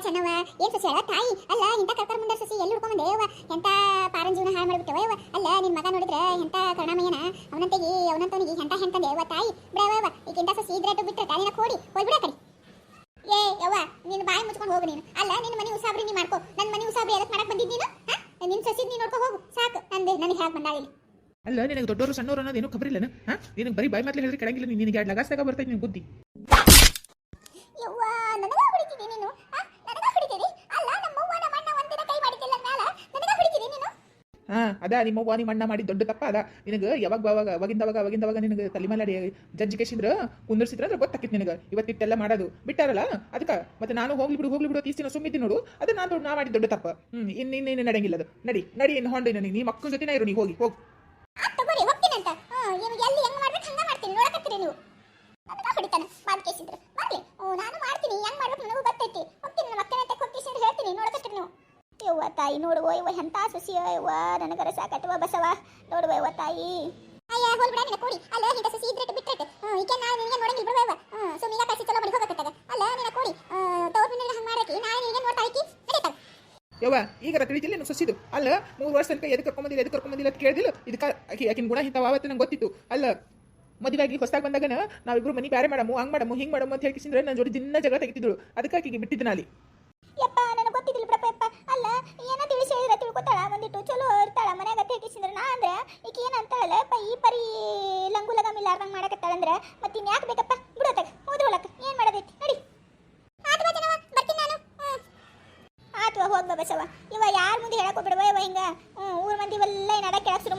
ಚೆನ್ನವ ಏನ್ ಸಸಿ ಹೇಳ ತಾಯಿ? ಅಲ್ಲ ಇಂತ ಕರ್ಕರ್ ಮುಂದೆ ಸಸಿ ಎಲ್ಲಿ ಹುಡ್ಕೊಂಡ್ ಯವ್ವ ಎಂತ ಪಾರನ್ ಜೀವನ ಹಾಳು ಮಾಡಿಬಿಟ್ಟವ ಯವ್ವ ಅಲ್ಲ ನಿನ್ ಮಗ ನೋಡಿದ್ರೆ ಎಂತ ಕರ್ಣಮಯ್ಯನ ಅವನಂತೆಗಿ ಅವನಂತವನಿಗೆ ಎಂತ ಹೆಂತಂದೆ ಯವ್ವ ತಾಯಿ? ಬಿಡವ ಈಗ ಇಂತ ಸಸಿ ಇದ್ರೆ ಬಿಟ್ರೆ ತಾಯಿನ ಕೋಡಿ ಹೋಗ್ಬಿಡ ಕರಿ ಏ ಯವ್ವ ನಿನ್ನ ಬಾಯಿ ಮುಚ್ಕೊಂಡು ಹೋಗು ನೀನು. ಅಲ್ಲ ನಿನ್ನ ಮನೆ ಉಸಾಬ್ರಿ ನೀ ಮಾಡ್ಕೋ. ನನ್ನ ಮನೆ ಉಸಾಬ್ರಿ ಎದಕ್ಕೆ ಮಾಡಕ್ ಬಂದಿದ್ದು ನೀನು? ಹಾ? ನಿನ್ ಸಸಿ ನೀನು ನೋಡ್ಕೊ ಹೋಗು. ಸಾಕು. ನಂದೆ ನನಗೆ ಬಂದಾಗ ಇಲ್ಲಿ. ಅಲ್ಲ ನಿನಗೆ ದೊಡ್ಡವರು ಸಣ್ಣವರು ಅನ್ನೋದು ಏನೂ ಖಬರಿಲ್ಲನ? ಹಾ? ನಿನಗೆ ಬರೀ ಬಾಯಿ ಮಾತ್ರ ಹೇಳಿದ್ರೆ ಕೆಳಗಿಲ್ಲ ನಿನಗೆ ಎರಡು ಲಗಾಸ್ದಾಗ ಬರ್ತೈತೆ ನಿನ್ ಬುದ್ಧಿ. ಯವ್ವ ನನಗ ಹೊಡಿತಿದಿ ನೀನು ಆ, ನನಗ ಹೊಡಿತಿದಿ ಅಲ್ಲ ನಮ್ಮವ್ವ ನಮ್ಮ ಅಣ್ಣ ಒಂದಿನ ಕೈ ಮಾಡಿದ್ದಿಲ್ಲ ಮ್ಯಾಲ ನನಗ ಹೊಡಿತಿದಿ ನೀನು ಹಾ, ಅದ ನಿಮ್ಮ ಅವ್ವ ನಿಮ್ಮ ಅಣ್ಣ ಮಾಡಿ ದೊಡ್ಡ ತಪ್ಪ ಅದ. ನಿನಗೆ ಯಾವಾಗ ಅವಾಗ ಅವಾಗಿಂದ ಅವಾಗ ಅವಾಗಿಂದ ಅವಾಗ ನಿನಗೆ ತಲೆ ಮೇಲೆ ಜಡ್ಜ್ ಕೇಸಿದ್ರ, ಕುಂದರ್ಸಿದ್ರ ಅಂದ್ರೆ ಗೊತ್ತಾಕಿತ್ತು ನಿನಗೆ. ಇವತ್ತಿಟ್ಟೆಲ್ಲ ಮಾಡೋದು. ಬಿಟ್ಟಾರಲ್ಲ? ಅದಕ್ಕೆ, ಮತ್ತೆ ನಾನು ಹೋಗ್ಲಿ ಬಿಡು ಹೋಗ್ಲಿ ಬಿಡು, ತೀಸ್ತಿನ ಸುಮ್ಮಿತಿ ನೋಡು. ಅದು ನಾನು ನಾ ಮಾಡಿ ದೊಡ್ಡ ತಪ್ಪ. ಹ್ಮ್ ಇನ್ನು ಇನ್ನೇನು ನಡೆಯಂಗಿಲ್ಲ ಅದು. ನಡಿ ನಡಿ ಇನ್ನು ಹೊಂಡಿ ನನಗೆ ನೀ ಮಕ್ಕಳ ಜೊತೆನೇ ಇರು, ನೀ ಹೋಗಿ ಹೋಗಿ. ಆ, ತಗೋರಿ, ಹೋಗ್ತೀನಂತ. ಹಾ ನಿಮಗೆ ಎಲ್ಲಿ ಹೆಂಗ್ ಮಾಡ್ಬೇಕು, ಹಂಗ ಮಾಡ್ತೀನಿ. ನೋಡಕತ್ತೀರಿ ನೀವು. ಹೊಡಿತಾನೆ ಮಾತು ಕೇಸಿದ್ರು ಬರ್ಲಿ ಓ ನಾನು ಮಾಡ್ತೀನಿ ಹೆಂಗ್ ಮಾಡ್ಬೇಕು ನನಗೂ ಗೊತ್ತೈತಿ ಹೋಗ್ತೀನಿ ನಮ್ಮ ಅಕ್ಕನ ಹತ್ರ ಕೊಟ್ಟಿಸಿ ಹೇಳ್ತೀನಿ ನೋಡಕತ್ತೀರಿ ನೀವು ಯವ್ವ ತಾಯಿ ನೋಡುವ ಇವ ಎಂತ ಸುಸಿ ಯವ್ವ ನನಗರ ಸಾಕಟ್ಟುವ ಬಸವ. ನೋಡುವ ಇವ ತಾಯಿ. ಅಯ್ಯ ಹೋಲ್ ಬಿಡ ನಿನ್ನ ಕೂಡಿ. ಅಲ್ಲ ಹಿಂಗ ಸಸಿ ಇದ್ರೆ ಬಿಟ್ರೆ ಹ್ಮ್ ಈಕೆ ನಾನು ನಿನಗೆ ನೋಡಂಗಿಲ್ಲ ಬಿಡುವ ಇವ. ಸುಮ್ಮನೆ ಕಸಿ ಚಲೋ ಮಾಡಿ ಹೋಗಕತ್ತದ ಅಲ್ಲ ನಿನ್ನ ಕೂಡಿ. ತೋರ್ ಮನೆಯಲ್ಲಿ ಹಂಗ ಮಾಡಕ್ಕೆ ನಾನು ನಿನಗೆ ನೋಡ್ತಾ ಐತಿ ನಡೀತಾಳೆ ಯವ್ವ ಈಗ ತಿಳಿದಿಲ್ಲ ನೀವು ಸೊಸಿದು. ಅಲ್ಲ ಮೂರು ವರ್ಷ ತನಕ ಎದಕ್ಕೆ ಕರ್ಕೊಂಬಂದಿಲ್ಲ ಎದಕ್ಕೆ ಕರ್ಕೊಂಬಂದಿಲ್ಲ ಅಂತ ಕೇಳಿದಿಲ್ಲ. ಇದಕ್ಕೆ ಆಕಿ ಆಕಿನ ಗುಣ ಇಂಥವು ಆವತ್ತು ನಂಗೆ ಗೊತ್ತಿತ್ತು. ಅಲ್ಲ ಮದುವೆಯಾಗಿ ಹೊಸದಾಗಿ ಬಂದಾಗನ ನಾವಿಬ್ರು ಮನಿ ಬ್ಯಾರೆ ಮಾಡಮು ಹಂಗೆ ಮಾಡಮು ಹಿಂಗೆ ಮಾಡಮು ಅಂತ ಹೇಳ್ಕಿಸಿದ್ರೆ ನನ್ನ ಜೋಡಿ ದಿನ ಜಗ ತೆಗಿತಿದ್ರು ಅದಕ್ಕೆ ಆಕಿಗೆ ಬಿಟ್ಟಿದ್ದೆ ನಾಲಿ ಯಪ್ಪ ನನಗೆ ಗೊತ್ತಿದ್ದಿಲ್ಲ ಬಿಡಪ್ಪ ಯಪ್ಪ ಅಲ್ಲ ಏನ ತಿಳಿಸಿ ಹೇಳಿದ್ರೆ ತಿಳ್ಕೊತಾಳ ಒಂದಿಟ್ಟು ಚಲೋ ಇರ್ತಾಳ ಮನ್ಯಾಗ ತೆಗಿಸಿದ್ರೆ ನಾ ಅಂದ್ರೆ ಈಗ ಏನ್ ಅಂತಾಳಲ್ಲ ಯಪ್ಪ ಈ ಪರಿ ಲಂಗು ಲಗಮ್ ಇಲ್ಲಾರ್ದಂಗ್ ಮಾಡಕತ್ತಾಳ ಅಂದ್ರೆ ಮತ್ತೆ ಇನ್ ಯಾಕೆ ಬೇಕಪ್ಪ ಬಿಡೋತಾಗ ಹೋದ್ ಹೊಲಕ್ಕ ಏನ್ ಮಾಡೋದೈತಿ ನಡಿ ಆತು ಬಾ ಜನವ ಬರ್ತೀನಿ ನಾನು ಆತು ಹೋಗ್ ಬಾ ಬಸವ ಇವ ಯಾರ ಮುಂದೆ ಹೇಳಕ್ ಹೋಗ್ಬಿಡವ ಇವ ಹಿಂಗ ಹ್ಮ್ ಊರ್ ಮಂದಿ ಎಲ್ಲ ಏನಾದ ಕೇಳಕ್ ಶುರು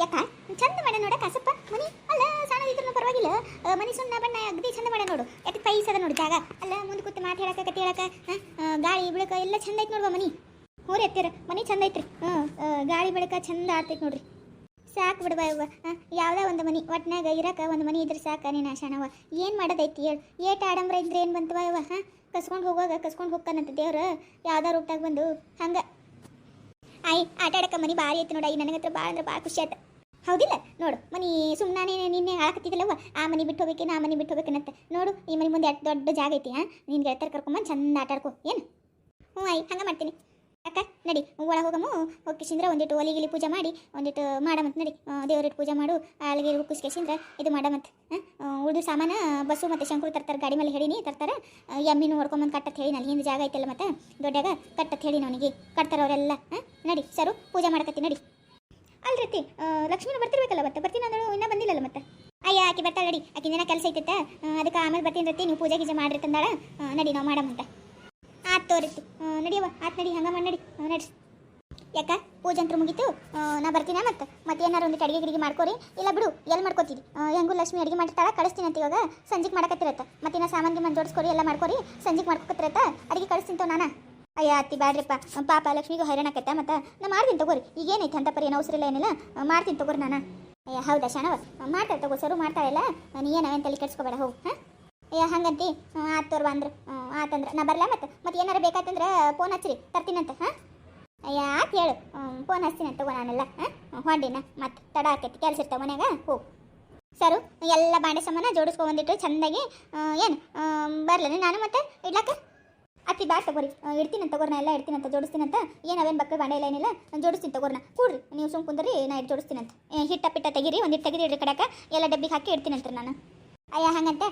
ಯಾಕ? ಚಂದ ಮಾಡ ನೋಡ ಕಸಪ್ಪ. ಮನಿ, ಅಲ್ಲ ಸಣ್ಣದಿದ್ರು ಪರವಾಗಿಲ್ಲ. ಮನಿ ಸುಣ್ಣ ಬಣ್ಣ ಅಗದಿ ಚಂದ ಮಾಡ ನೋಡು. ಯಾಕೆ ಪೈಸ್ ಅದ ನೋಡು ಜಾಗ. ಅಲ್ಲ, ಮುಂದೆ ಕೂತು ಮಾತು ಹೇಳಕ ಕತಿ ಹೇಳಕ ಗಾಳಿ, ಬೆಳಕ ಎಲ್ಲ ಚಂದ ಐತಿ ನೋಡುವ ಮನಿ? ಹೋರಿ ಎತ್ತೀರ ಮನಿ ಚಂದ ಐತ್ರಿ. ಹ್ಞೂ ಗಾಳಿ, ಬೆಳಕ ಚಂದ ಆಡ್ತೈತಿ ನೋಡ್ರಿ. ಸಾಕು ಬಿಡುವ ಇವ ಯಾವುದೇ ಒಂದು ಮನಿ ಒಟ್ನಾಗ ಇರಕ ಒಂದು ಮನಿ ಇದ್ರೆ ಸಾಕ ನೀನು ಆಶಾಣವ ಏನು ಮಾಡೋದೈತಿ ಹೇಳು? ಏಟ ಆಡಂಬ್ರ ಇದ್ರೆ ಏನು ಬಂತವ ಇವ ಹಾಂ? ಕಸ್ಕೊಂಡು ಹೋಗುವಾಗ ಕಸ್ಕೊಂಡು ಹೋಗ್ತಾನಂತ ದೇವ್ರು ಯಾವ್ದೋ ರೂಟ್ದಾಗ ಬಂದು ಹಂಗೆ. ಆಯ್, ಆಟ ಆಡಕ ಮನಿ ಭಾರಿ ಐತಿ ನೋಡ ಈ ಭಾಳ ಅಂದ್ರೆ ಭಾಳ ಖುಷಿ ಆಯ್ತು. ಹೌದಿಲ್ಲ? ನೋಡು, ಮನಿ ಸುಮ್ಮನೆ ನಿನ್ನೆ ಹಾಳಕತ್ತಿದ್ದಲ್ಲವ ಆ ಮನಿ ಬಿಟ್ಟು ಹೋಗ್ಬೇಕೇನು ಆ ಮನಿ ಬಿಟ್ಟು ಹೋಗ್ಬೇಕನ್ನತ್ತ ನೋಡು, ಈ ಮನಿ ಮುಂದೆ ಎಷ್ಟು ದೊಡ್ಡ ಜಾಗ ಐತಿ ಹಾಂ ನಿನ್ ಗೆಳತರ ಕರ್ಕೊಂಬಂದು ಚಂದ ಆಟ ಆಡ್ಕೊ. ಏನು? ಹ್ಞೂ, ಆಯ್, ಹಂಗೆ ಮಾಡ್ತೀನಿ. ಅಕ್ಕ ನಡಿ, ಒಳಗೆ ಹೋಗಮ್ಮು. ಹೋಗಿಸಿಂದ್ರ ಒಂದಿಟ್ಟು ಒಲಿಗಿಲಿ ಪೂಜೆ ಮಾಡಿ, ಒಂದಿಟ್ಟು ಮಾಡಮಂತ ನಡಿ. ದೇವ್ರಿಟ್ಟು ಪೂಜೆ ಮಾಡು ಅಲ್ಲಿಗೆ ಹುಕ್ಕಿಸ್ಕೇಸಿಂದ್ರ ಇದು ಮಾಡಮಂತ ಉಳಿದು ಸಾಮಾನು, ಬಸ್ಸು ಮತ್ತು ಶಂಕರು ತರ್ತಾರೆ, ಗಾಡಿ ಮೇಲೆ ಹೇಳಿನಿ, ತರ್ತಾರೆ. ಎಮ್ಮಿನೂ ಹೊಡ್ಕೊಂಬಂದು ಕಟ್ಟತ್ ಹೇಳಿ ಅಲ್ಲಿ ಹಿಂದೆ ಜಾಗ ಐತಲ್ಲ ಮತ್ತೆ, ದೊಡ್ಡಾಗ ಕಟ್ಟತ್ ಹೇಳಿ ಅವನಿಗೆ. ಕಟ್ತಾರೆ ಅವರೆಲ್ಲ ಹಾಂ ನಡಿ, ಸರು, ಪೂಜೆ ಮಾಡಕತ್ತಿ, ನಡಿ. ಅಲ್ರಿ ಲಕ್ಷ್ಮೀನ ಬರ್ತಿರ್ಬೇಕಲ್ಲ ಮತ್ತೆ? ಬರ್ತೀನಿ ಅಂದಳು, ಇನ್ನೂ ಬಂದಿಲ್ಲಲ್ಲ ಮತ್ತೆ? ಅಯ್ಯ, ಆಕೆ ಬರ್ತಾಳೆ ನಡಿ, ಆಕೆ ದಿನ ಕೆಲಸ ಐತೆ ಅದಕ್ಕೆ ಆಮೇಲೆ ಬರ್ತೀನಿ ರತಿ ನೀವು ಪೂಜೆ ಗೀಜೆ ಮಾಡ್ರಿ ತಂದಾಳ. ನಡಿ, ನಾವು ಮಾಡಮಂತ ಆತ್ ತೋರಿತಿ ನಡಿಯವ ಆತ್ ನಡಿ, ಹಂಗ ಮಾಡಿ ನಡಿ. ಯಾಕ? ಪೂಜೆ ಅಂತೂ ಮುಗೀತು. ನಾ ಬರ್ತೀನಿ ಮತ್ತೆ? ಮತ್ತೆ ಏನಾರು ಒಂದು ಅಡಿಗೆ ಗಿಡಿಗೆ ಮಾಡ್ಕೋರಿ. ಇಲ್ಲ ಬಿಡು ಎಲ್ಲಿ ಮಾಡ್ಕೋತೀರಿ? ಹೆಂಗು ಲಕ್ಷ್ಮಿ ಅಡಿಗೆ ಮಾಡ್ತಾಳ, ಕಳಿಸ್ತೀನಿ ಅಂತ ಇವಾಗ. ಸಂಜೆಗೆ ಮಾಡಕತ್ತಿರತ್ತ. ಮತ್ತೆ ನಾ ಸಾಮಾನ್ಗೆ ಮಂದಿ ಜೋಡಿಸ್ಕೊರಿ, ಎಲ್ಲ ಮಾಡ್ಕೋರಿ. ಸಂಜೆಗೆ ಮಾಡ್ಕೊಕತ್ತಿರತ್ತ. ಅಡಿಗೆ ಕಳಿಸ್ತೀನಿ ನಾನ. ಅಯ್ಯ, ಅತ್ತಿ ಬ್ಯಾಡ್ರಿಪ್ಪ ಪಾಪ ಲಕ್ಷ್ಮಿಗೂ ಹೈರಾಣ ಆಕತ್ತ ಮತ್ತೆ ನಾ ಮಾಡ್ತೀನಿ ತಗೋರಿ. ಈಗ ಏನೈತೆ ಅಂತ ಪರಿ ಏನು ಅವಸರ ಇಲ್ಲ ಏನಿಲ್ಲ ಮಾಡ್ತೀನಿ ತಗೋರಿ ನಾನು. ಅಯ್ಯ, ಹೌದಾ ಶಾಣವ? ಮಾಡ್ತಾರೆ ತಗೋ, ಸರು ಮಾಡ್ತಾಳೆಲ್ಲ ನೀ ಏನು ತಲೆ ಕೆಡ್ಸ್ಕೊಬೇಡ, ಹೋಗು, ಹಾಂ? ಅಯ್ಯ, ಹಂಗಂತಿ ಆತ್ ತೋರ್ವ ಅಂದ್ರೆ. ಆತಂದ್ರೆ ನಾ ಬರಲ್ಲ ಮತ್ತೆ ಮತ್ತೆ ಏನಾರು ಬೇಕಾಯ್ತಂದ್ರೆ ಫೋನ್ ಹಚ್ಚಿರಿ ತರ್ತೀನಂತ ಹಾಂ? ಅಯ್ಯ, ಆತ್ ಹೇಳು. ಫೋನ್ ಹಚ್ತೀನಿ ತಗೋ ನಾನೆಲ್ಲ, ಹಾಂ? ಹೊಂಡಿನ ಮತ್ತೆ ತಡ ಆಕೈತಿ, ಕೆಲಸ ಇರ್ತಾವ ಮನ್ಯಾಗ, ಹೋಗು. ಸರು, ಎಲ್ಲ ಬಾಂಡೆ ಸಾಮಾನ ಜೋಡಿಸ್ಕೊ ಚೆಂದಾಗಿ ಏನು ಬರಲೇ ನಾನು ಮತ್ತೆ ಇಡ್ಲಾಕ ಅತ್ತಿ ಬ್ಯಾಗ್ ತಗೋರಿ. ಇಡ್ತೀನಿ ತಗೋರಿ ನಾ ಎಲ್ಲ ಇಡ್ತೀನಂತ ಜೋಡಿಸ್ತೀನಂತ ಏನು ಅವೇನು ಬಕ್ಕ ಬಾಂಡೆ ಇಲ್ಲ ಏನಿಲ್ಲ ನಾನು ಜೋಡಿಸ್ತೀನಿ ತಗೋರ್ನ. ಕೂಡ್ರಿ, ನೀವು ಸುಮ್ ಕುಂದ್ರಿ, ನಾ ಇಟ್ಟು ಜೋಡಿಸ್ತೀನಂತ ಹಿಟ್ಟ ಪಿಟ್ಟ ತೆಗೀರಿ ಒಂದಿಟ್ಟು ತೆಗೀರಿ ಇಡ್ರಿ ಕಡಕ. ಎಲ್ಲ ಡಬ್ಬಿಗೆ ಹಾಕಿ ಇಡ್ತೀನಂತ ನಾನು. ಅಯ್ಯ, ಹಂಗಂತ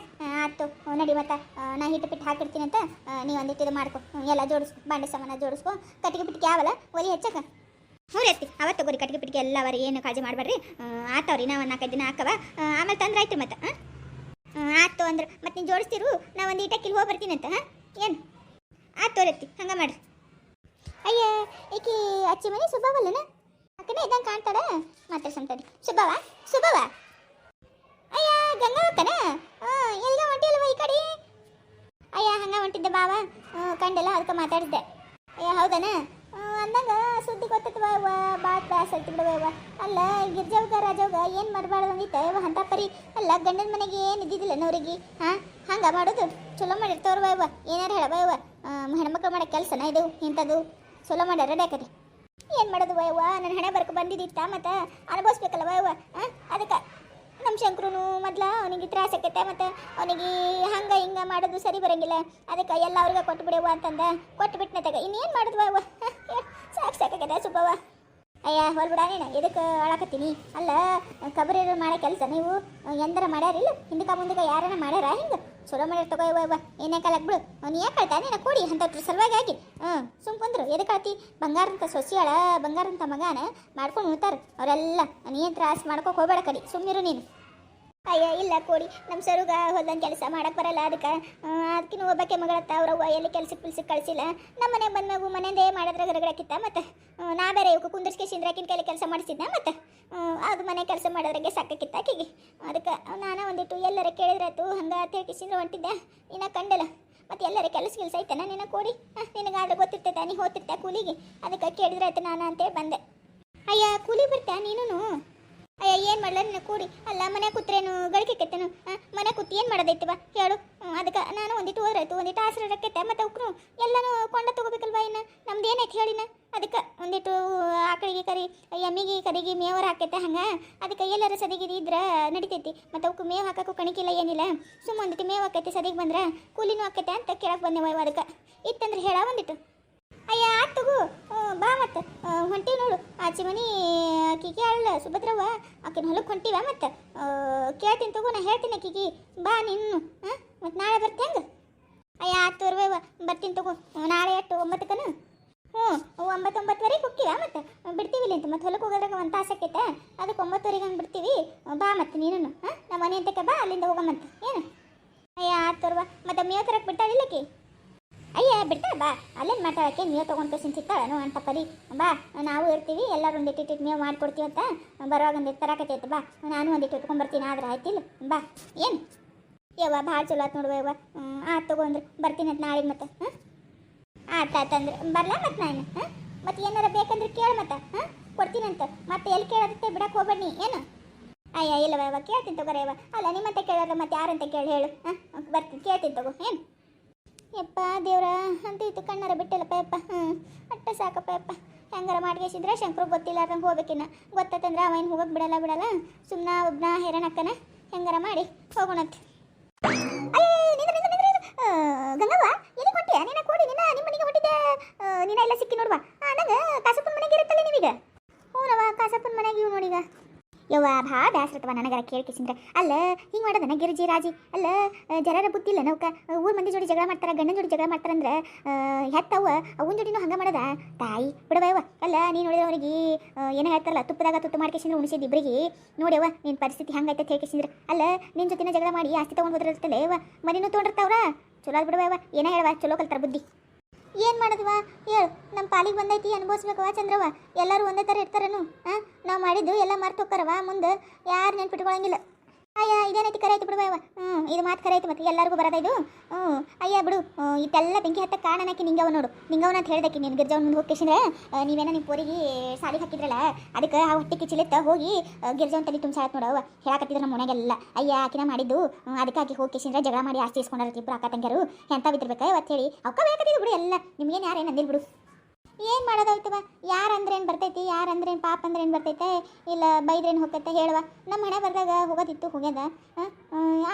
ಆಯ್ತು ನಡಿ ಮತ್ತೆ. ನಾ ಹಿಟ್ಟು ಪಿಟ್ಟು ಹಾಕಿಡ್ತೀನಂತ ನೀವು ಒಂದಿಟ್ಟು ಇದು ಮಾಡ್ಕೊ. ಎಲ್ಲ ಜೋಡಿಸ್ಕೊ ಬಾಂಡೆ ಸಾಮಾನ ಜೋಡಿಸ್ಕೊ. ಕಟ್ಟಿಗೆ ಪಿಟ್ಟಿಗೆ ಯಾವಲ್ಲ, ಒಲಿ ಹೆಚ್ಚಕ ಹ್ಞೂ ರೀ ಅತ್ತಿ ಅವತ್ತು ತಗೋರಿ ಕಟ್ಟಿಗೆ ಪಿಟ್ಟಿಗೆ ಎಲ್ಲ ಏನು ಕಾಳಜಿ ಮಾಡಬೇಡ್ರಿ ಆತವ್ರಿ, ನಾವು ನಾಲ್ಕೈದು ದಿನ ಹಾಕವ. ಆಮೇಲೆ ತಂದ್ರೆ ಆಯ್ತು ಮತ್ತೆ ಹಾಂ ಆಯ್ತು ಅಂದ್ರೆ ಮತ್ತೆ ನೀವು ಜೋಡಿಸ್ತಿರು ನಾ ಒಂದು ಇಟಕ್ಕಿಲ್ ಹೋಗಿ ಬರ್ತೀನಂತ ಹಾಂ? ಏನು ಆತು ತೋರತ್ತಿ ಹಂಗೆ ಮಾಡ್ರಿ ಅಯ್ಯ ಈಕಿ ಅಚ್ಚಿ ಮನೆ ಸುಬ್ಬವಲ್ಲನ ಅಕ್ಕನೇ ಇದ್ದಂಗೆ ಕಾಣ್ತಾಳ. ಮಾತಾಡ್ಸಂತಡಿ ಸುಬ್ಬವ ಸುಬ್ಬವ ಅಯ್ಯ, ಗಂಗಾವಕ್ಕನ? ಎಲ್ಲ ಹೊಂಟಿಲ್ವ ಈ ಕಡೆ? ಅಯ್ಯ, ಹಂಗ ಹೊಂಟಿದ್ದೆ ಬಾವ. ಕಂಡಲ್ಲ ಅದಕ್ಕೆ ಮಾತಾಡಿದ್ದೆ ಅಯ್ಯ, ಹೌದನ? ಅಂದಂಗ ಸುದ್ದಿ ಗೊತ್ತತ್ವ ಬಾತ್ ಸಲ್ತಿ ಬಿಡವ ಅಲ್ಲ, ಗಿರ್ಜವ್ಗ, ರಾಜವ್ಗ ಏನು ಮಾಡಬಾರ್ದು ಅಂದಿತ್ತ? ಅಂತ ಪರಿ. ಅಲ್ಲ, ಗಂಡನ ಮನೆಗೆ ಏನು ಇದ್ದಿದ್ದಿಲ್ಲ ನೋರಿಗೆ ಹಾಂ, ಹಂಗ ಮಾಡೋದು? ಚಲೋ ಮಾಡಿರ್ತಾವ್ರವ ಯವ್ವ ಏನಾರು ಹೇಳವ ಯವ್ವ ಹೆಣ್ಮಕ್ಳು ಮಾಡೋ ಕೆಲಸನ ಇದು ಇಂಥದ್ದು ಚಲೋ ಮಾಡ್ಯಾರ ರೆಡ್ಯಾಕತಿ ಏನು ಮಾಡೋದು ವಯವ ನನ್ನ ಹಣೆ ಬರ್ಕ ಬಂದಿದ್ದಿತ್ತ ಮತ್ತು? ಅನುಭವಿಸ್ಬೇಕಲ್ಲ ವಯವ ಅದಕ್ಕೆ ನಮ್ಮ ಶಂಕ್ರೂನು ಮೊದ್ಲು ಅವನಿಗೆ ತ್ರಾಸ ಆಕೈತೆ ಮತ್ತು ಅವನಿಗೆ ಹಂಗ ಹಿಂಗ ಮಾಡೋದು ಸರಿ ಬರಂಗಿಲ್ಲ. ಅದಕ್ಕೆ, ಎಲ್ಲ ಅವ್ರಿಗೆ ಕೊಟ್ಟು ಬಿಡವ್ವ ಅಂತಂದ. ಕೊಟ್ಟು ಬಿಟ್ಟನೆ ತಗ, ಇನ್ನೇನು ಮಾಡೋದು ಅವ್ವ? ಸಾಕು ಸಾಕಾಗದ ಸುಬ್ಬವ್ವ ಅಯ್ಯ ಹೊಲ್ಬಿಡ ನೀನು ಎದಕ್ಕೆ ಅಳಕತ್ತೀನಿ? ಅಲ್ಲ ಕಬರಿ ಮಾಡೋ ಕೆಲಸ ನೀವು, ಎಂದರ ಮಾಡ್ಯಾರಿಲ್ಲ ಹಿಂದಕ್ಕೆ ಮುಂದಕ್ಕೆ ಯಾರನ್ನ ಮಾಡ್ಯಾರ? ಹಿಂಗೆ? ಚಲೋ ಮಾಡ್ಯಾರ ತಗೋ ಇವ ಏನೇ ಕಾಲಕ್ಕೆ ಬಿಡು ಅವ್ನು ಯಾಕೆ ಕಳ್ತಾ ನೀನು ಕೊಡಿ ಅಂತ ಸಲುವಾಗಿ ಆಗಿ. ಹ್ಞೂ, ಸುಮ್ ಕುಂದ್ರು. ಎದಕ್ಕೆ ಕಳ್ತಿ ಬಂಗಾರಂತ ಸೊಸಿಯಾಳ, ಬಂಗಾರಂತ ಮಗಾನ ಮಾಡ್ಕೊಂಡು ಉಣ್ತಾರೆ. ಅವರೆಲ್ಲ ನೀನು ತ್ರಾಸ ಮಾಡ್ಕೊಕ್ ಹೋಗ್ಬೇಡ ಕಡಿ. ಸುಮ್ಮನಿರು ನೀನು. ಅಯ್ಯ, ಇಲ್ಲ ಕೊಡಿ ನಮ್ಮ ಸರುಗ ಹೊಲ್ದಂಗೆ ಕೆಲಸ ಮಾಡಕ್ಕೆ ಬರಲ್ಲ ಅದಕ್ಕೆ. ಅದಕ್ಕಿನ ಒಬ್ಬಕ್ಕೆ ಮಗಳತ್ತ ಅವ್ರವ್ವ ಎಲ್ಲಿ ಕೆಲ್ಸಕ್ಕೆ ಪಿಲ್ಸಕ್ಕೆ ಕಳಿಸಿಲ್ಲ. ನಮ್ಮ ಮನೆಗೆ ಬಂದ್ಮಾಗು ಮನೆಯಿಂದೇ ಮಾಡಿದ್ರೆ ಗರಗಡಕ್ಕಿತ್ತ ಮತ್ತು? ನಾ ಬೇರೆ ಇವಕ್ಕೆ ಕುಂದರ್ಸ್ಕೆ ಸಿಂದ್ರಾಕಿನ ಕೈಲಿ ಕೆಲಸ ಮಾಡಿಸಿದ್ನ ಮತ್ತು? ಅದು ಮನೆ ಕೆಲಸ ಮಾಡೋದ್ರಾಗೆ ಸಾಕಾಕಿತ್ತ ಆಕಿಗೆ. ಅದಕ್ಕೆ ನಾನು ಒಂದಿಟ್ಟು ಎಲ್ಲರ ಕೇಳಿದ್ರಾಯ್ತು ಹಂಗೆ ತಿಳ್ಕಿಸಿಂದ್ರೆ ಹೊಂಟಿದ್ದೆ. ಇನ್ನ ಕಂಡಲ್ಲ. ಮತ್ತು ಎಲ್ಲರ ಕೆಲಸ ಕೆಲಸ ಐತನ ನಿನ್ನ ಕೊಡಿ? ನಿನಗಾದ್ರೆ ಗೊತ್ತಿರ್ತೈತೆ, ನೀ ಹೋಗ್ತಿರ್ತೆ ಕೂಲಿಗೆ? ಅದಕ್ಕೆ ಕೇಳಿದ್ರಾಯ್ತು ನಾನು ಅಂತೇಳಿ ಬಂದೆ. ಅಯ್ಯ, ಕೂಲಿ ಬರ್ತಾ ನೀನು ಅಯ್ಯ, ಏನು ಮಾಡಲ್ಲ ನಿನ್ನ ಕೂಡಿ. ಅಲ್ಲ, ಮನೆ ಕೂತ್ರೇನು? ಗಳಿಕೆ ಕೆತ್ತೇನು? ಮನೆ ಕುತ್ತಿ ಏನು ಮಾಡೋದೈತಿ ಬಾ? ಹೇಳು. ಅದಕ್ಕೆ ನಾನು ಒಂದಿಟ್ಟು ಹೋದ್ರಾಯ್ತು ಒಂದಿಟ್ಟು ಆಸರೆ ರಕ್ಕೈತೆ ಮತ್ತು ಉಕ್ರು ಎಲ್ಲನೂ ಕೊಂಡ ತಗೋಬೇಕಲ್ವ ಇನ್ನು? ನಮ್ದು ಏನೈತೆ ಹೇಳಿನ ಅದಕ್ಕೆ ಒಂದಿಟ್ಟು ಆಕಳಿಗೆ ಕರಿ, ಎಮ್ಮಿಗೆ ಕರಿಗೆ ಮೇವರ ಹಾಕೈತೆ ಹಂಗೆ? ಅದಕ್ಕೆ ಎಲ್ಲರ ಸದಿಗೆ ಇದ್ರೆ ನಡಿತೈತಿ. ಮತ್ತು ಅವಕ್ಕೆ ಮೇವು ಹಾಕಕ್ಕೂ ಕಣಿಕಿಲ್ಲ, ಏನಿಲ್ಲ. ಸುಮ್ಮ ಒಂದಿಟ್ಟು ಮೇವು ಹಾಕೈತೆ, ಸದಿಗೆ ಬಂದ್ರೆ ಕೂಲಿನೂ ಹಾಕೈತೆ ಅಂತ ಕೇಳಕ್ಕೆ ಬಂದೆ ಅದಕ್ಕೆ. ಇತ್ತಂದ್ರೆ ಹೇಳ ಒಂದಿಟ್ಟು. ಅಯ್ಯ ಆತಗು ಬಾ ಮತ್ತೆ. ಹೊಂಟಿ ನೋಡು. ಆಚೆ ಮನಿ ಆಕಿಗೆ ಅಲ್ಲ ಸುಭದ್ರವ್ವ, ಆಕಿನ ಹೊಲಕ್ಕೆ ಹೊಂಟಿವ ಮತ್ತೆ. ಕೇಳ್ತೀನಿ ತಗೋ, ನಾ ಹೇಳ್ತೀನಿ ಆಕಿಗೆ ಬಾ ನಿನ್ನು. ಹಾಂ ಮತ್ತೆ ನಾಳೆ ಬರ್ತಿ ಹೆಂಗೆ? ಅಯ್ಯ, ಆತು ತೋರ್ವವ ಬರ್ತೀನಿ ತಗೋ. ನಾಳೆ ಎಷ್ಟು ಒಂಬತ್ತಕ್ಕನ? ಹ್ಞೂ ಒಂಬತ್ತು ಒಂಬತ್ತುವರೆಗೆ ಹೋಗ್ತೀವ ಮತ್ತೆ. ಬಿಡ್ತೀವಿ ಅಂತ. ಮತ್ತೆ ಹೊಲಕ್ಕೆ ಹೋಗೋದ್ರಾಗ ಒಂದು ತಾಸು ಆಕೈತೆ. ಅದಕ್ಕೆ ಒಂಬತ್ತುವರೆಗೆ ಹಂಗೆ ಬಿಡ್ತೀವಿ. ಬಾ ಮತ್ತೆ ನೀನು ಹಾಂ ನಮ್ಮ ಮನೆ ಅಂತಕ್ಕೆ ಬಾ, ಅಲ್ಲಿಂದ ಹೋಗಮ್ಮಂತೆ ಏನು? ಅಯ್ಯ, ಆತು ಅರ್ವ. ಮತ್ತೆ ಮೇವ್ ತರಕ್ಕೆ ಬಿಟ್ಟಾಳಿಲ್ಲಕಿ ಅಯ್ಯ, ಬಿಡ್ತಾ ಬಾ. ಅಲ್ಲೇನು ಮಾತಾಡಕ್ಕೆ? ನೀವು ತೊಗೊಂಡು ಸಿಗ್ತಾಳನು ಅಂತ ಪರಿ ಬಾ, ನಾವು ಇರ್ತೀವಿ, ಎಲ್ಲರೂ ಒಂದು ಇಟ್ಟಿಟ್ಟು ನೀವು ಮಾಡಿಕೊಡ್ತೀವಿ ಅಂತ ಬರುವಾಗ ಒಂದು ತರಕತ್ತೈತೆ ಬಾ, ನಾನು ಒಂದಿಟ್ಟು ಇಟ್ಕೊಂಡ್ಬರ್ತೀನಿ ಆದ್ರೆ, ಆಯ್ತಿಲ್ಲ? ಬಾ. ಏನು? ಯವ್ವ, ಭಾಳ ಚಲೋ ಆಯ್ತು ನೋಡುವ ಯವ್ವ. ಆ ತಗೊಂಡ್ರೆ ಬರ್ತೀನಿ ಅಂತ ನಾಳೆಗೆ ಮತ್ತೆ, ಹಾಂ? ಆಯ್ತು ಆಯ್ತಂದ್ರೆ ಬರಲ್ಲ ಮತ್ತೆ ನಾನು ಹಾಂ? ಮತ್ತೆ ಏನಾರ ಬೇಕಂದ್ರೆ ಕೇಳು ಮತ್ತೆ, ಹಾಂ? ಕೊಡ್ತೀನಂತ ಮತ್ತೆ ಎಲ್ಲಿ ಕೇಳೋದಕ್ಕೆ ಬಿಡಕ್ಕೆ ಹೋಗ್ಬೇಡಿ ಏನು? ಅಯ್ಯ, ಇಲ್ಲವ ಯವ್ವ, ಕೇಳ್ತೀನಿ ತಗೋರ ಯವ್ವ. ಅಲ್ಲ, ನಿಮ್ಮಂತ ಕೇಳೋದ್ರೆ ಮತ್ತೆ ಯಾರಂತ ಕೇಳಿ ಹೇಳು, ಹಾಂ? ಬರ್ತೀನಿ, ಕೇಳ್ತೀನಿ ತಗೋ, ಏನು? ಯಪ್ಪ ದೇವ್ರ, ಅಂತ ಇತ್ತು ಕಣ್ಣಾರ ಬಿಟ್ಟಿಲ್ಲಪ್ಪ ಯಪ್ಪ ಹ್ಞೂ ಅಟ್ಟ ಸಾಕಪ್ಪ ಯಪ್ಪ ಹೆಂಗಾರ ಮಾಡ್ಕೇಸಿದ್ರೆ ಶಂಕರು ಗೊತ್ತಿಲ್ಲಾರ್ದಂಗೆ ಹೋಗ್ಬೇಕಿನ್ನ. ಗೊತ್ತಂದ್ರೆ ಅವ ಏನು ಹೋಗಕ್ಕೆ ಬಿಡಲ್ಲ ಬಿಡಲ್ಲ. ಸುಮ್ಮನೆ ಒಬ್ಬನ ಹೆರಣಕ್ಕನ ಹೆಂಗಾರ ಮಾಡಿ ಹೋಗೋಣಂತೆ. ಗಂಗವ್ವ ಎಲ್ಲಿ ಹೊಂಟಿಯ? ನಿನ್ನ ಕೂಡಿ ನಿನ್ನ, ನಿಮ್ಮ ಮನೆಗೆ ನಿನ್ನ ಎಲ್ಲ ಸಿಕ್ಕಿ ನೋಡುವ. ನಂಗೆ ಕಾಸಪ್ಪನ ಮನೆಗೆ ಇರುತ್ತಲ್ಲ ನೀವೀಗ? ಹ್ಞೂನವ ಕಾಸಪ್ಪನ ಮನೆಗೆ ಇವು ನೋಡೀಗ ಯವ್ವ, ಭಾಳ ಬೇಸರತ್ವ ನನಗರ ಕೇಳ್ಕಿಸಿಂದ್ರೆ ಅಲ್ಲ, ಹಿಂಗೆ ಮಾಡೋದನ ಗಿರಿಜಿ, ರಾಜಿ? ಅಲ್ಲ ಜರರ ಬುದ್ಧಿ ಇಲ್ಲ ನೌಕ ಊರ್ ಮಂದಿ ಜೋಡಿ ಜಗಳ ಮಾಡ್ತಾರ, ಗಂಡನ ಜೋಡಿ ಜಗಳ ಮಾಡ್ತಾರಂದ್ರೆ ಹೆತ್ತವ ಅವನ ಜೋಡಿನೂ ಹಂಗೆ ಮಾಡದ? ತಾಯಿ ಬಿಡವಯ್ಯವ ಅಲ್ಲ, ನೀನು ನೋಡಿದ್ರೆ ಅವ್ರಿಗೆ ಏನೋ ಹೇಳ್ತಾರಲ್ಲ, ತುಪ್ಪದಾಗ ತುತ್ತು ಮಾಡ್ಕೇಸಿಂದ್ರೆ ಉಣಿಸಿದ್ದು ಇಬ್ಬರಿಗೆ ನೋಡ್ಯವ ನಿನ್ನ ಪರಿಸ್ಥಿತಿ ಹಂಗೈತೆ ಹೇಳ್ಕೇಸಿಂದ್ರೆ ಅಲ್ಲ ನಿನ್ನ ಜೊತೆನ ಜಗಳ ಮಾಡಿ ಆಸ್ತಿ ತೊಗೊಂಡು ಯವ್ವ, ಮನೇನು ತೊಗೊಂಡಿರ್ತಾವ್ರ? ಚಲೋ ಅದ್ ಬಿಡವಯ್ಯವ ಏನೋ ಹೇಳವ ಚಲೋ ಕಲ್ತಾರ ಬುದ್ಧಿ. ಏನು ಮಾಡೋದವ? ಹೇಳು ನಮ್ಮ ಪಾಲಿಗೆ ಬಂದೈತಿ ಅನುಭವಿಸ್ಬೇಕವ ಚಂದ್ರವ ಎಲ್ಲರೂ ಒಂದೇ ಥರ ಇರ್ತಾರೇನು? ಹಾಂ ನಾವು ಮಾಡಿದ್ದು ಎಲ್ಲ ಮರ್ತು ಹೋಗ್ತಾರವ ಮುಂದೆ ಯಾರು ನೆನ್ಪಿಟ್ಕೊಳಂಗಿಲ್ಲ. ಅಯ್ಯ ಇದೇನೈತಿ ಕರೆ ಐತಿ ಬಿಡು ಹ್ಞೂ ಇದು ಮಾತು ಕರೆ ಐತಿ ಮತ್ತೆ ಎಲ್ಲರಿಗೂ ಬರೋದ ಇದು? ಹ್ಞೂ ಅಯ್ಯ ಬಿಡು ಹ್ಞೂ, ಬೆಂಕಿ ಹತ್ತ ಕಾರಣಕ್ಕೆ ನಿಂಗವ ನೋಡು. ನಿಂಗವನ ಅಂತ ಹೇಳ್ದಕ್ಕೆ ನೀನು ಗಿರ್ಜಾವ್ ಮುಂದೆ ನೀವೇನ ನಿಮ್ಮ ಪೋರಿಗೆ ಸಾಲಿಗೆ ಹಾಕಿದ್ರಲ್ಲ ಅದಕ್ಕೆ ಆ ಹೊಟ್ಟೆ ಕಿಚಿಲಿತ್ತ ಹೋಗಿ ಗಿರ್ಜಾವ್ ತಲೆ ತುಂಬಿಸಾತ್ ನೋಡವ ಹೇಳಕತ್ತಿದ್ರು ನಮ್ಮ ಮನೆಗೆಲ್ಲ. ಅಯ್ಯ ಆಕಿನ ಮಾಡಿದ್ದು ಅದಕ್ಕೆ ಆಕಿ ಜಗಳ ಮಾಡಿ ಆಸ್ತಿ ಇಸ್ಕೊಂಡಾರ ಇಬ್ಬರು ಅಕ್ಕ ತಂಗ್ಯಾರು. ಎಂತ ಬಿದ್ದಿರ್ಬೇಕ ಇವತ್ತು ಹೇಳಿ. ಅವಕ್ಕ ಬಿಡು ಎಲ್ಲ. ನಿಮ್ಗೇನು ಯಾರೇನು ಅಂದಿಲ್ಲ ಬಿಡು. ಏನು ಮಾಡೋದಾಯ್ತವ ಯಾರು ಅಂದ್ರೇನು ಬರ್ತೈತಿ? ಯಾರು ಅಂದ್ರೇನು ಪಾಪ ಅಂದ್ರೇನು ಬರ್ತೈತೆ? ಇಲ್ಲ ಬೈದ್ರೇನು ಹೋಗತ್ತೆ ಹೇಳುವ. ನಮ್ಮ ಹಣೆ ಬರ್ದಾಗ ಹೋಗೋದಿತ್ತು, ಹೋಗ್ಯದ?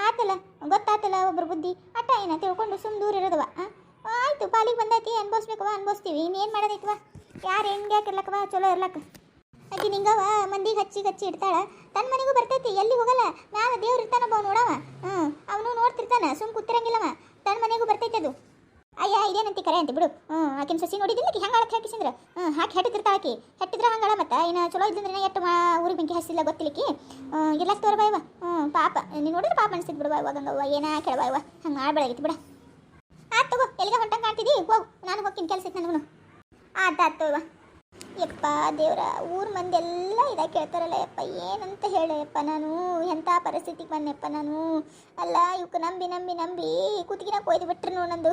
ಆತಲ್ಲ, ಗೊತ್ತಾತಲ್ಲ ಒಬ್ರು ಬುದ್ಧಿ? ಅಟ್ಟ ಏನ ತಿಳ್ಕೊಂಡು ಸುಮ್ ದೂರ ಇರೋದವ ಆಯಿತು ಆಯ್ತು, ಪಾಲಿಗೆ ಬಂದೈತಿ ಅನ್ಭವಿಸ್ಬೇಕವ ಅನ್ಭವಿಸ್ತೀವಿ. ಇನ್ನೇನು ಮಾಡೋದೈತವ ಯಾರು ಹೆಂಗೆ ಇರ್ಲಕ್ಕವ ಚಲೋ ಇರ್ಲಕ್ಕ ಆಕಿ ನಿಂಗವ ಮಂದಿಗೆ ಹಚ್ಚಿ ಹಚ್ಚಿ ಇಡ್ತಾಳ. ತನ್ನ ಮನೆಗೂ ಬರ್ತೈತಿ, ಎಲ್ಲಿ ಹೋಗಲ್ಲ? ಮ್ಯಾಲ ದೇವ್ರು ಇರ್ತಾನಪ್ಪ ನೋಡವ. ಹ್ಞೂ ಅವನು ನೋಡ್ತಿರ್ತಾನೆ, ಸುಮ್ ಕೂತಿರಂಗಿಲ್ಲವ. ತನ್ನ ಮನೆಗೂ ಬರ್ತೈತೆ ಅದು. ಅಯ್ಯ, ಇದೇನಂತಿ ಕರೆ ಅಂತ, ಬಿಡು. ಹ್ಞೂ ಆಕಿನ ಸಸಿ ನೋಡಿದಿಲ್ಲ ಆಕಿ? ಹೆಂಗೆ ಹಾಕಿ ಹಾಕಿಸಿದ್ರೆ? ಹ್ಞೂ ಹಾಕಿ ಹೆಟ್ಟಿರ್ತಾ ಆಕಿ? ಹೆಟ್ಟಿದ್ರೆ ಹಂಗಳ ಮತ್ತೆ? ಇನ್ನು ಚಲೋ ಇದ್ದಂದ್ರೆ ಎಷ್ಟು ಮಾ ಊರಿಗೆ ಬೆಂಕಿ ಹಸಿಲ್ಲ ಗೊತ್ತಿಲಿಕ್ಕಿ? ಇರ್ಲಕ್ ತೋರ ಬಾಯವ ಹ್ಞೂ ಪಾಪ. ನೀನು ನೋಡಿದ್ರೆ ಪಾಪ ಅನಿಸ್ತಿದ್ ಬಿಡುವ ಇವಾಗ ಹಂಗವ್ವ ಏನ ಕೇಳವ ಇವ? ಹಂಗೆ ಮಾಡ್ಬೇಡಾಗಿತ್ತು ಬಿಡ. ಆತ್ ತಗೋ, ಎಲ್ಲಿಗೆ ಹೊಂಟಂಗೆ ಕಾಣ್ತಿದ್ದಿ ಹೋಗು, ನಾನು ಹೋಗ್ತೀನಿ, ಕೆಲಸ ಇತ್ತು ನನಗೂ ಆತ ಆತು ಇವ. ಯಪ್ಪ ದೇವ್ರ, ಊರ ಮಂದಿ ಎಲ್ಲ ಇದ ಕೇಳ್ತಾರಲ್ಲ ಯಪ್ಪ, ಏನಂತ ಹೇಳಯಪ್ಪ ನಾನು? ಎಂಥ ಪರಿಸ್ಥಿತಿಗೆ ಬಂದೆಪ್ಪ ನಾನು? ಅಲ್ಲ ಇವಕ್ಕೆ ನಂಬಿ ನಂಬಿ ನಂಬಿ ಕುತ್ತಿಗಿನ ಕೊಯ್ದು ಬಿಟ್ರು ನೋಡು ನಂದು.